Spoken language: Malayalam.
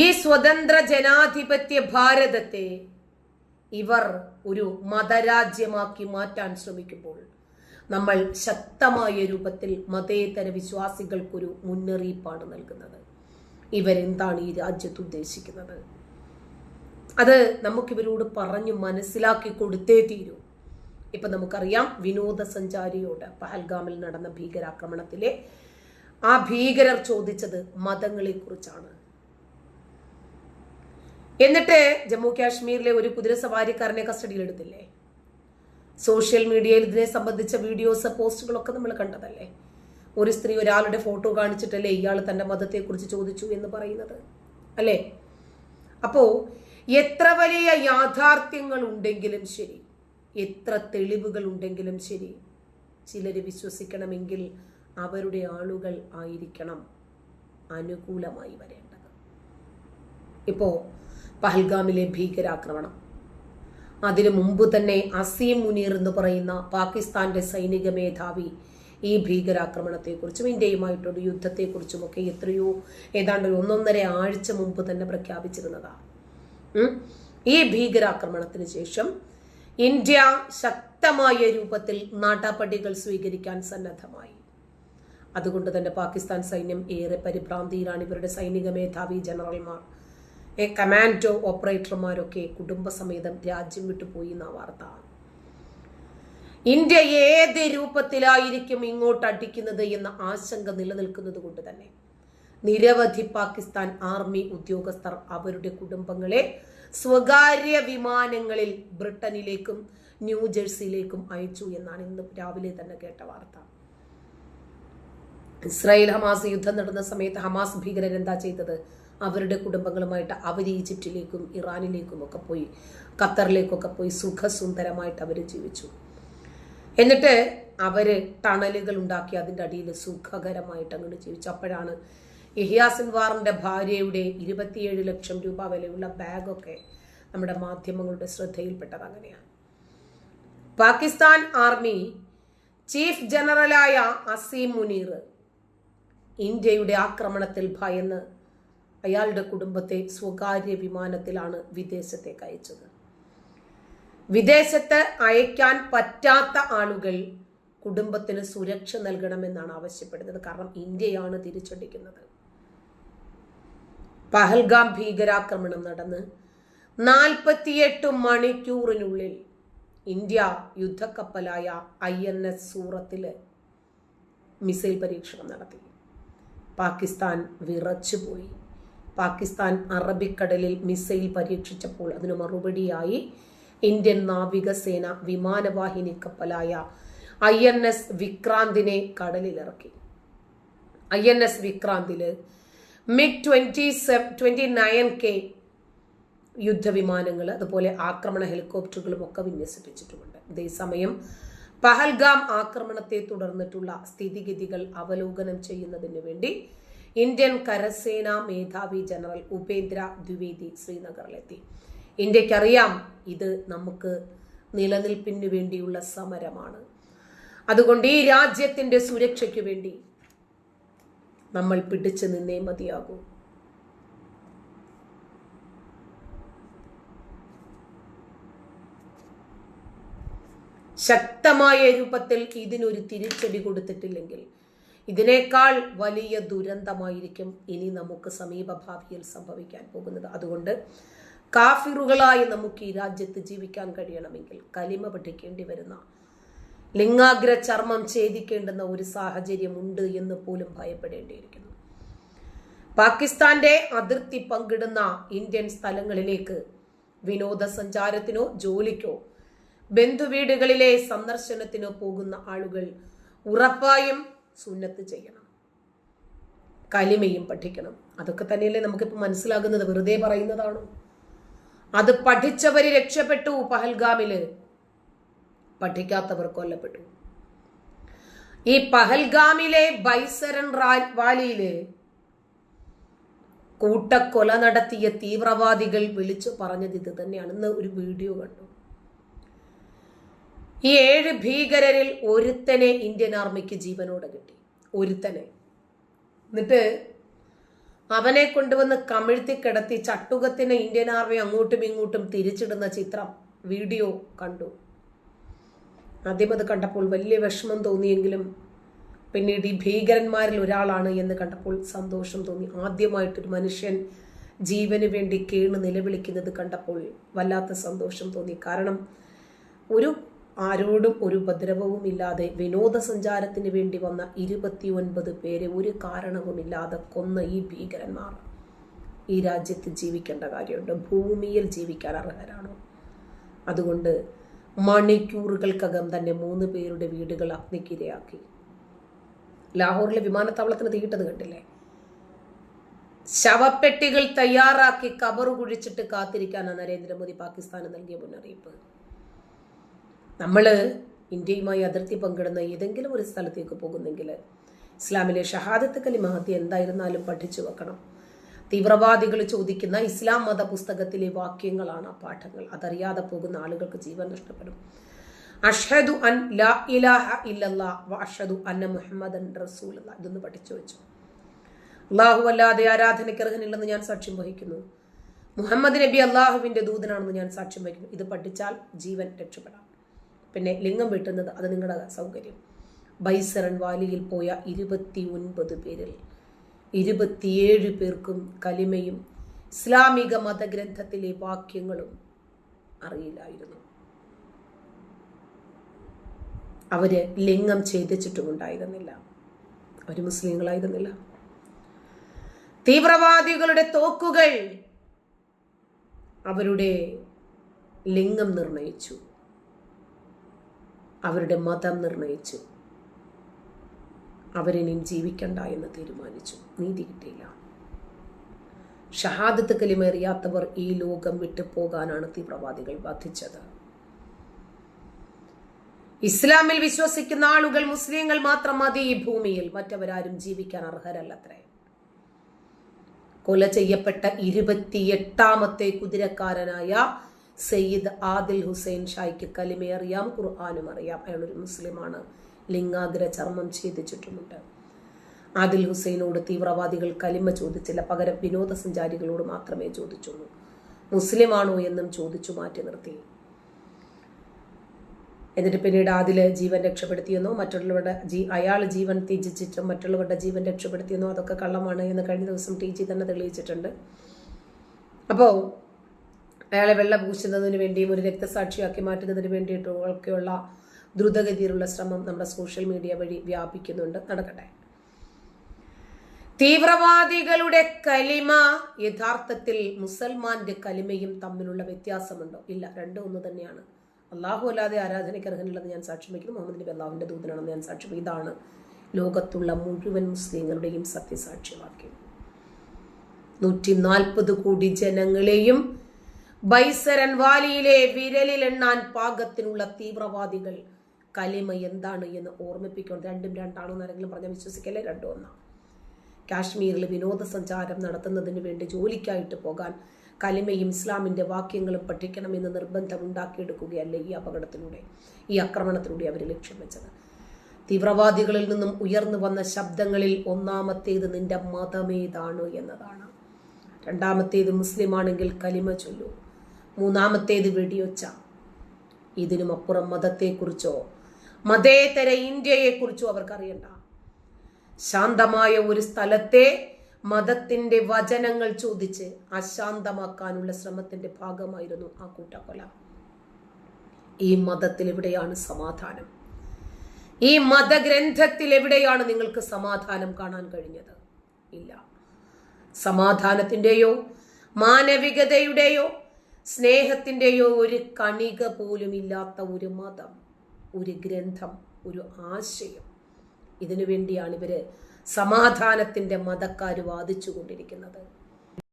ഈ സ്വതന്ത്ര ജനാധിപത്യ ഭാരതത്തെ ഇവർ ഒരു മതരാജ്യമാക്കി മാറ്റാൻ ശ്രമിക്കുമ്പോൾ നമ്മൾ ശക്തമായ രൂപത്തിൽ മതേതര വിശ്വാസികൾക്കൊരു മുന്നറിയിപ്പാണ് നൽകുന്നത്. ഇവരെന്താണ് ഈ രാജ്യത്ത് ഉദ്ദേശിക്കുന്നത്? അത് നമുക്കിവരോട് പറഞ്ഞു മനസ്സിലാക്കി കൊടുത്തേ തീരൂ. ഇപ്പൊ നമുക്കറിയാം വിനോദസഞ്ചാരിയോട് പഹൽഗാമിൽ നടന്ന ഭീകരാക്രമണത്തിലെ ആ ഭീകരർ ചോദിച്ചത് മതങ്ങളെ കുറിച്ചാണ് എന്നിട്ട് ജമ്മു കാശ്മീരിലെ ഒരു കുതിരസവാരിക്കാരനെ കസ്റ്റഡിയിൽ എടുത്തില്ലേ? സോഷ്യൽ മീഡിയയിൽ ഇതിനെ സംബന്ധിച്ച വീഡിയോസ് പോസ്റ്റുകളൊക്കെ നമ്മൾ കണ്ടതല്ലേ? ഒരു സ്ത്രീ ഒരാളുടെ ഫോട്ടോ കാണിച്ചിട്ടല്ലേ ഇയാൾ തന്റെ മതത്തെക്കുറിച്ച് ചോദിച്ചു എന്ന് പറയുന്നത് അല്ലേ? അപ്പോ എത്ര വലിയ യാഥാർത്ഥ്യങ്ങൾ ഉണ്ടെങ്കിലും ശരി എത്ര തെളിവുകൾ ഉണ്ടെങ്കിലും ശരി ചിലർ വിശ്വസിക്കണമെങ്കിൽ അവരുടെ ആളുകൾ ആയിരിക്കണം അനുകൂലമായി വരേണ്ടത്. ഇപ്പോ പഹൽഗാമിലെ ഭീകരാക്രമണം. അതിനു മുമ്പ് തന്നെ അസീം മുനീർ എന്ന് പറയുന്ന പാകിസ്ഥാന്റെ സൈനിക മേധാവി ഈ ഭീകരാക്രമണത്തെക്കുറിച്ചും ഇന്ത്യയുമായിട്ടൊരു യുദ്ധത്തെക്കുറിച്ചുമൊക്കെ എത്രയോ ഏതാണ്ട് ഒരു ഒന്നൊന്നര ആഴ്ച മുമ്പ് തന്നെ പ്രഖ്യാപിച്ചിരുന്നതാണ് ഈ ഭീകരാക്രമണത്തിന് ശേഷം ഇന്ത്യ ശക്തമായ രൂപത്തിൽ നടപടികൾ സ്വീകരിക്കാൻ സന്നദ്ധമായി. അതുകൊണ്ട് തന്നെ പാകിസ്ഥാൻ സൈന്യം ഏറെ പരിഭ്രാന്തിയിലാണ് ഇവരുടെ സൈനിക മേധാവി ജനറൽമാർ. എ കമാൻഡോ ഓപ്പറേറ്റർമാരൊക്കെ കുടുംബസമേതം രാജ്യം വിട്ടുപോയി എന്ന വാർത്ത. ഇന്ത്യ ഏത് രൂപത്തിലായിരിക്കും ഇങ്ങോട്ട് അടിക്കുന്നത് എന്ന ആശങ്ക നിലനിൽക്കുന്നത് കൊണ്ട് തന്നെ നിരവധി പാകിസ്ഥാൻ ആർമി ഉദ്യോഗസ്ഥർ അവരുടെ കുടുംബങ്ങളെ സ്വകാര്യ വിമാനങ്ങളിൽ ബ്രിട്ടനിലേക്കും ന്യൂജേഴ്സിയിലേക്കും അയച്ചു എന്നാണ് ഇന്ന് രാവിലെ തന്നെ കേട്ട വാർത്ത. ഇസ്രായേൽ ഹമാസ് യുദ്ധം നടന്ന സമയത്ത് ഹമാസ് ഭീകരർ എന്താ ചെയ്തത്? അവരുടെ കുടുംബങ്ങളുമായിട്ട് അവർ ഈജിപ്തിലേക്കും ഇറാനിലേക്കും ഒക്കെ പോയി ഖത്തറിലേക്കൊക്കെ പോയി സുഖസുന്ദരമായിട്ട് അവർ ജീവിച്ചു. എന്നിട്ട് അവർ ടണലുകൾ ഉണ്ടാക്കി അതിന്റെ അടിയിൽ സുഖകരമായിട്ട് അങ്ങോട്ട് ജീവിച്ചു. അപ്പോഴാണ് ഇഹിയാസിൻവാറിന്റെ ഭാര്യയുടെ ഇരുപത്തിയേഴ് ലക്ഷം രൂപ വിലയുള്ള ബാഗൊക്കെ നമ്മുടെ മാധ്യമങ്ങളുടെ ശ്രദ്ധയിൽപ്പെട്ടത് അങ്ങനെയാണ്. പാകിസ്ഥാൻ ആർമി ചീഫ് ജനറലായ അസീം മുനീർ ഇന്ത്യയുടെ ആക്രമണത്തിൽ ഭയന്ന് അയാളുടെ കുടുംബത്തെ സ്വകാര്യ വിമാനത്തിലാണ് വിദേശത്തേക്ക് അയച്ചത്. വിദേശത്ത് അയക്കാൻ പറ്റാത്ത ആളുകൾ കുടുംബത്തിന് സുരക്ഷ നൽകണമെന്നാണ് ആവശ്യപ്പെടുന്നത്. കാരണം ഇന്ത്യയാണ് തിരിച്ചടിക്കുന്നത്. പഹൽഗാം ഭീകരാക്രമണം നടന്ന് നാൽപ്പത്തിയെട്ട് മണിക്കൂറിനുള്ളിൽ ഇന്ത്യ യുദ്ധക്കപ്പലായ ഐ എൻ എസ് സൂറത്തിൽ മിസൈൽ പരീക്ഷണം നടത്തി. പാകിസ്ഥാൻ വിറച്ചുപോയി. പാകിസ്ഥാൻ അറബിക്കടലിൽ മിസൈൽ പരീക്ഷിച്ചപ്പോൾ അതിന് മറുപടിയായി ഇന്ത്യൻ നാവികസേന വിമാനവാഹിനി കപ്പലായ ഐ എൻ എസ് വിക്രാന്തിനെ കടലിലിറക്കി. I N S വിക്രാന്തിൽ MiG twenty twenty nine K യുദ്ധവിമാനങ്ങൾ അതുപോലെ ആക്രമണ ഹെലികോപ്റ്ററുകളും ഒക്കെ വിന്യസിപ്പിച്ചിട്ടുമുണ്ട്. അതേസമയം പഹൽഗാം ആക്രമണത്തെ തുടർന്നിട്ടുള്ള സ്ഥിതിഗതികൾ അവലോകനം ചെയ്യുന്നതിന് വേണ്ടി ഇന്ത്യൻ കരസേന മേധാവി ജനറൽ ഉപേന്ദ്ര ദ്വിവേദി ശ്രീനഗറിലെത്തി. ഇന്ത്യക്കറിയാം ഇത് നമുക്ക് നിലനിൽപ്പിന് വേണ്ടിയുള്ള സമരമാണ്. അതുകൊണ്ട് ഈ രാജ്യത്തിന്റെ സുരക്ഷയ്ക്ക് വേണ്ടി നമ്മൾ പിടിച്ചു നിന്നേ മതിയാകൂ. ശക്തമായ രൂപത്തിൽ ഇതിനൊരു തിരിച്ചടി കൊടുത്തിട്ടില്ലെങ്കിൽ ഇതിനേക്കാൾ വലിയ ദുരന്തമായിരിക്കും ഇനി നമുക്ക് സമീപഭാവിയിൽ സംഭവിക്കാൻ പോകുന്നത്. അതുകൊണ്ട് കാഫിറുകളായി നമുക്ക് ഈ രാജ്യത്ത് ജീവിക്കാൻ കഴിയണമെങ്കിൽ കലിമ പഠിക്കേണ്ടി വരുന്ന ലിംഗാഗ്ര ചർമ്മം ഛേദിക്കേണ്ടുന്ന ഒരു സാഹചര്യം ഉണ്ട് എന്ന് പോലും ഭയപ്പെടേണ്ടിയിരിക്കുന്നു. പാകിസ്ഥാന്റെ അതിർത്തി പങ്കിടുന്ന ഇന്ത്യൻ സ്ഥലങ്ങളിലേക്ക് വിനോദസഞ്ചാരത്തിനോ ജോലിക്കോ ബന്ധുവീടുകളിലെ സന്ദർശനത്തിനോ പോകുന്ന ആളുകൾ ഉറപ്പായും സുന്നത്ത് ചെയ്യണം. കലിമയും പഠിക്കണം. അതൊക്കെ തന്നെയല്ലേ നമുക്കിപ്പോൾ മനസ്സിലാകുന്നത്. വെറുതെ പറയുന്നതാണോ. അത് പഠിച്ചവർ രക്ഷപ്പെട്ടു. പഹൽഗാമിൽ പഠിക്കാത്തവർ കൊല്ലപ്പെട്ടു. ഈ പഹൽഗാമിലെ ബൈസരൻ വാലിയിൽ കൂട്ടക്കൊല നടത്തിയ തീവ്രവാദികൾ വിളിച്ചു പറഞ്ഞത് ഇത് തന്നെയാണ്. ഇന്ന് ഒരു വീഡിയോ കണ്ടു. ഈ ഏഴ് ഭീകരരിൽ ഒരുത്തനെ ഇന്ത്യൻ ആർമിക്ക് ജീവനോടെ കിട്ടി. ഒരുത്തനെ. എന്നിട്ട് അവനെ കൊണ്ടുവന്ന് കമിഴ്ത്തി കിടത്തി ചട്ടുകത്തിന് ഇന്ത്യൻ ആർമി അങ്ങോട്ടും ഇങ്ങോട്ടും തിരിച്ചിടുന്ന ചിത്രം വീഡിയോ കണ്ടു. ആദ്യം അത് കണ്ടപ്പോൾ വലിയ വിഷമം തോന്നിയെങ്കിലും പിന്നീട് ഈ ഭീകരന്മാരിൽ ഒരാളാണ് എന്ന് കണ്ടപ്പോൾ സന്തോഷം തോന്നി. ആദ്യമായിട്ടൊരു മനുഷ്യൻ ജീവന് വേണ്ടി കീണ് നിലവിളിക്കുന്നത് കണ്ടപ്പോൾ വല്ലാത്ത സന്തോഷം തോന്നി. കാരണം ഒരു ആരോടും ഒരു ഉപദ്രവവും ഇല്ലാതെ വിനോദസഞ്ചാരത്തിന് വേണ്ടി വന്ന ഇരുപത്തി ഒൻപത് പേരെ ഒരു കാരണവുമില്ലാതെ കൊന്ന ഈ ഭീകരന്മാർ. ഈ രാജ്യത്ത് ജീവിക്കേണ്ട കാര്യമുണ്ട്. ഭൂമിയിൽ ജീവിക്കാൻ അർഹരാണോ. അതുകൊണ്ട് മണിക്കൂറുകൾക്കകം തന്നെ മൂന്ന് പേരുടെ വീടുകൾ അഗ്നിക്കിരയാക്കി. ലാഹോറിലെ വിമാനത്താവളത്തിന് തീയിട്ടത് കണ്ടില്ലേ? ശവപ്പെട്ടികൾ തയ്യാറാക്കി കബറു കുഴിച്ചിട്ട് കാത്തിരിക്കാനാണ് നരേന്ദ്രമോദി പാകിസ്ഥാന് നൽകിയ മുന്നറിയിപ്പ്. നമ്മൾ ഇന്ത്യയുമായി അതിർത്തി പങ്കിടുന്ന ഏതെങ്കിലും ഒരു സ്ഥലത്തേക്ക് പോകുന്നെങ്കിൽ ഇസ്ലാമിലെ ഷഹാദത്ത് കലി മഹത്തി എന്തായിരുന്നാലും പഠിച്ചു വെക്കണം. തീവ്രവാദികൾ ചോദിക്കുന്ന ഇസ്ലാം മത പുസ്തകത്തിലെ വാക്യങ്ങളാണ് ആ പാഠങ്ങൾ. അതറിയാതെ പോകുന്ന ആളുകൾക്ക് ജീവൻ നഷ്ടപ്പെടും. അഷദു അൻ ലാ ഇലാഹ ഇല്ലല്ലാ അഷദു അന്ന മുഹമ്മദൻ റസൂൽ ഇതൊന്ന് പഠിച്ചു വെച്ചു. അള്ളാഹു അല്ലാതെ ആരാധനയ്ക്ക് അർഹനില്ലെന്ന് ഞാൻ സാക്ഷ്യം വഹിക്കുന്നു. മുഹമ്മദ് നബി അള്ളാഹുവിന്റെ ദൂതനാണെന്ന് ഞാൻ സാക്ഷ്യം വഹിക്കുന്നു. ഇത് പഠിച്ചാൽ ജീവൻ രക്ഷപ്പെടാം. പിന്നെ ലിംഗം വെട്ടുന്നത് അത് നിങ്ങളുടെ സൗകര്യം. ബൈസറൻ വാലിയിൽ പോയ ഇരുപത്തി ഒൻപത് പേരിൽ ഇരുപത്തിയേഴ് പേർക്കും കലിമയും ഇസ്ലാമിക മതഗ്രന്ഥത്തിലെ വാക്യങ്ങളും അറിയില്ലായിരുന്നു. അവർ ലിംഗം ഛേദിച്ചിട്ടും ഉണ്ടായിരുന്നില്ല അവർ മുസ്ലിങ്ങളായിരുന്നില്ല. തീവ്രവാദികളുടെ തോക്കുകൾ അവരുടെ ലിംഗം നിർണയിച്ചു. അവരുടെ മതം നിർണയിച്ചു. അവരിനിയും ജീവിക്കണ്ട എന്ന് തീരുമാനിച്ചു. നീതി കിട്ടിയില്ല. ഷഹാദത്ത് കലിമേറിയാത്തവർ ഈ ലോകം വിട്ടു പോകാനാണ് തീവ്രവാദികൾ ബാധിച്ചത് ഇസ്ലാമിൽ വിശ്വസിക്കുന്ന ആളുകൾ മുസ്ലിങ്ങൾ മാത്രം മതി ഈ ഭൂമിയിൽ. മറ്റവരാരും ജീവിക്കാൻ അർഹരല്ലത്രേ. കൊല ചെയ്യപ്പെട്ട ഇരുപത്തിയെട്ടാമത്തെ കുതിരക്കാരനായ സയ്യിദ് ആദിൽ ഹുസൈൻ ഷായ്ക്ക് കലിമയറിയാം ഖുർആാനും അറിയാം. അയാളൊരു മുസ്ലിമാണ്. ലിംഗാഗ്ര ചർമ്മം ഛേദിച്ചിട്ടുമുണ്ട്. ആദിൽ ഹുസൈനോട് തീവ്രവാദികൾ കലിമ ചോദിച്ചില്ല. പകരം വിനോദസഞ്ചാരികളോട് മാത്രമേ ചോദിച്ചുള്ളൂ. മുസ്ലിമാണോ എന്നും ചോദിച്ചു മാറ്റി നിർത്തി. എന്നിട്ട് പിന്നീട് ആദിൽ ജീവൻ രക്ഷപ്പെടുത്തിയെന്നോ മറ്റുള്ളവരുടെ ജീ അയാൾ ജീവൻ ത്യജിച്ചിട്ടും മറ്റുള്ളവരുടെ ജീവൻ രക്ഷപ്പെടുത്തിയെന്നോ അതൊക്കെ കള്ളമാണ് എന്ന് കഴിഞ്ഞ ദിവസം ടി ജി തന്നെ തെളിയിച്ചിട്ടുണ്ട്. അപ്പോൾ അയാളെ വെള്ള പൂശുന്നതിന് വേണ്ടിയും ഒരു രക്തസാക്ഷിയാക്കി മാറ്റുന്നതിന് വേണ്ടിയിട്ടും ഒക്കെയുള്ള ദ്രുതഗതിയിലുള്ള ശ്രമം നമ്മുടെ സോഷ്യൽ മീഡിയ വഴി വ്യാപിക്കുന്നുണ്ട്. നടക്കട്ടെ. തീവ്രവാദികളുടെ കലിമ യഥാർത്ഥത്തിൽ മുസൽമാന്റെ കലിമയും തമ്മിലുള്ള വ്യത്യാസമുണ്ടോ? ഇല്ല രണ്ടും ഒന്ന് തന്നെയാണ്. അള്ളാഹു അല്ലാതെ ആരാധനയ്ക്ക് അർഹനുള്ളത് ഞാൻ സാക്ഷ്യം വയ്ക്കുന്നു മുഹമ്മദ് നബി അള്ളാഹുവിന്റെ ദൂതനാണെന്ന് ഞാൻ സാക്ഷ്യം ഇതാണ് ലോകത്തുള്ള മുഴുവൻ മുസ്ലിങ്ങളുടെയും സത്യസാക്ഷ്യവാക്യം. നൂറ്റി നാൽപ്പത് കോടി ജനങ്ങളെയും ബൈസരൻ വാലിയിലെ വിരലിലെണ്ണാൻ പാകത്തിനുള്ള തീവ്രവാദികൾ. കലിമ എന്താണ് എന്ന് ഓർമ്മിപ്പിക്കണം രണ്ടും രണ്ടാണോ എന്നാരെങ്കിലും പറഞ്ഞാൽ വിശ്വസിക്കല്ലേ? രണ്ടും ഒന്നാണ്. കാശ്മീരിൽ വിനോദസഞ്ചാരം നടത്തുന്നതിന് വേണ്ടി ജോലിക്കായിട്ട് പോകാൻ കലിമയും ഇസ്ലാമിന്റെ വാക്യങ്ങളും പഠിക്കണമെന്ന് നിർബന്ധം ഉണ്ടാക്കിയെടുക്കുകയല്ല ഈ അപകടത്തിലൂടെ ഈ ആക്രമണത്തിലൂടെ അവർ ലക്ഷ്യം വെച്ചത്? തീവ്രവാദികളിൽ നിന്നും ഉയർന്നു വന്ന ശബ്ദങ്ങളിൽ ഒന്നാമത്തേത് നിന്റെ മതമേതാണ് എന്നതാണ്. രണ്ടാമത്തേത് മുസ്ലിമാണെങ്കിൽ കലിമ ചൊല്ലൂ. മൂന്നാമത്തേത് വെടിയൊച്ച ഇതിനും അപ്പുറം മതത്തെക്കുറിച്ചോ മതേതര ഇന്ത്യയെക്കുറിച്ചോ അവർക്കറിയണ്ട. ശാന്തമായ ഒരു സ്ഥലത്തെ മതത്തിന്റെ വചനങ്ങൾ ചോദിച്ച് അശാന്തമാക്കാനുള്ള ശ്രമത്തിന്റെ ഭാഗമായിരുന്നു ആ കൂട്ടക്കൊല. ഈ മതത്തിൽ എവിടെയാണ് സമാധാനം? ഈ മതഗ്രന്ഥത്തിൽ എവിടെയാണ് നിങ്ങൾക്ക് സമാധാനം കാണാൻ കഴിഞ്ഞത്? ഇല്ല. സമാധാനത്തിന്റെയോ മാനവികതയുടെയോ സ്നേഹത്തിന്റെയോ ഒരു കണിക പോലും ഇല്ലാത്ത ഒരു മതം ഒരു ഗ്രന്ഥം ഒരു ആശയം. ഇതിനു വേണ്ടിയാണ് ഇവർ സമാധാനത്തിന്റെ മതക്കാർ വാദിച്ചു കൊണ്ടിരിക്കുന്നത്